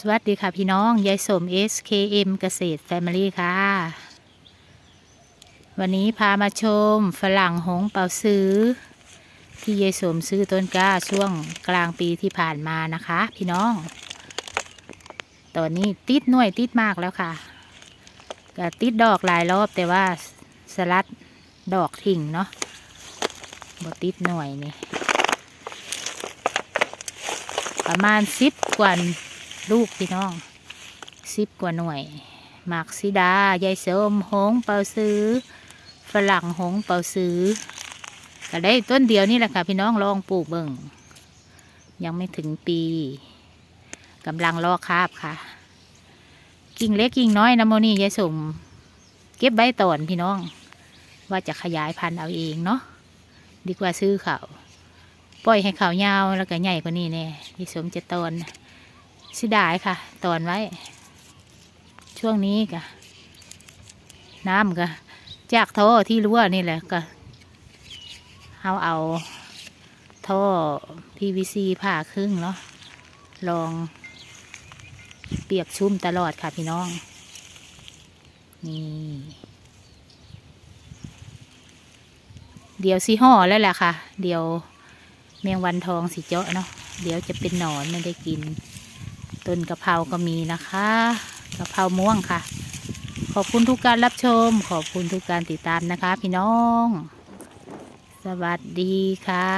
สวัสดีค่ะพี่น้อง ยายสม SKM เกษตรแฟมิลี่ค่ะ วันนี้พามาชมฝรั่งหงเป่าซื้อ ที่ยายสมซื้อต้นกล้าช่วงกลางปีที่ผ่านมานะคะ พี่น้อง ตอนนี้ติดหน่วยติดมากแล้วค่ะก็ติดดอกหลายรอบแต่ว่าสลัดดอกทิ้งเนาะบ่ติดหน่วยนี่ประมาณสิบกว่า ลูกพี่น้องสิบกว่าหน่วยหมากซิดายายเสมหงเป่าซื้อ ฝรั่งหงเป่าซื้อก็ได้ต้นเดียวนี่แหละค่ะ พี่น้องลองปลูกเบิ่งยังไม่ถึงปีกำลังรอคาบค่ะ กิ่งเล็กกิ่งน้อยนะโมนี่ยายสมเก็บใบตอนพี่น้อง ว่าจะขยายพันธุ์เอาเองเนาะดีกว่าซื้อเขาปล่อยให้เขายาวแล้วก็ใหญ่กว่านี้แน่ยายสมจะตอน เสิดายค่ะ ตอนไว้ ช่วงนี้ก็น้ำก็จากท่อที่รั่วนี่แหละก็เอาเอาท่อ PVC ผ่าครึ่งเนาะลอง เปียกชุ่มตลอดค่ะพี่น้อง นี่ เดี๋ยวสีห่อแล้วแหละค่ะ เดี๋ยวแมงวันทองสีเจาะเนาะเดี๋ยวจะเป็นหนอนไม่ได้กิน ต้นกะเพราก็มีนะคะกะเพราม่วงค่ะ ขอบคุณทุกการรับชม ขอบคุณทุกการติดตามนะคะ พี่น้อง สวัสดีค่ะ